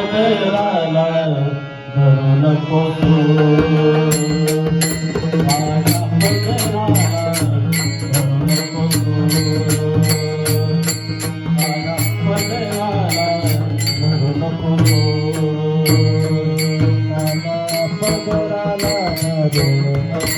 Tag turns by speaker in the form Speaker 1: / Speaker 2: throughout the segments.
Speaker 1: पदराला धरू नको तू माझ्या पदराला धरू नको तू माझ्या पदराला धरू नको तू माझ्या पदराला धरू नको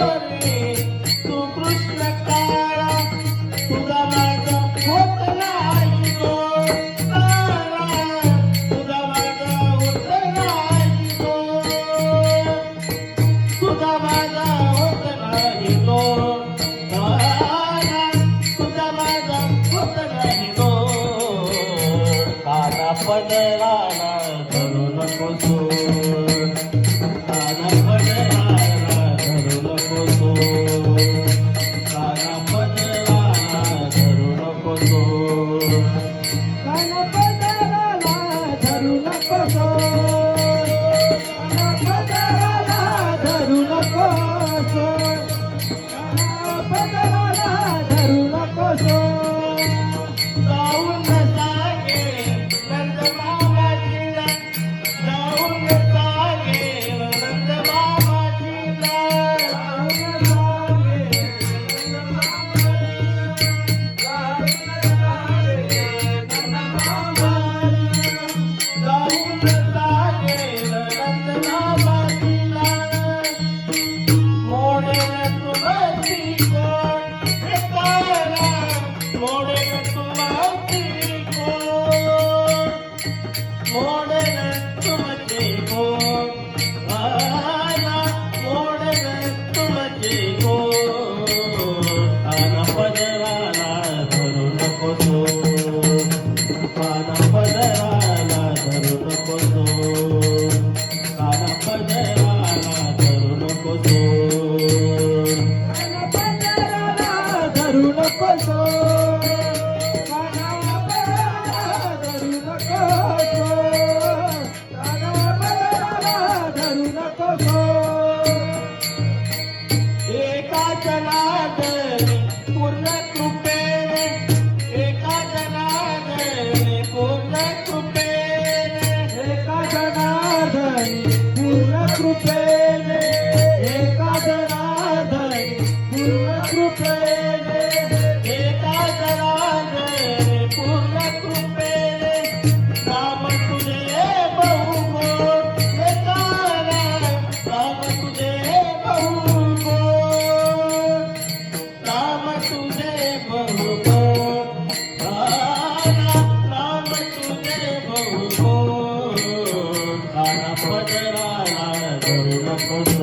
Speaker 1: amor Oh Thank you.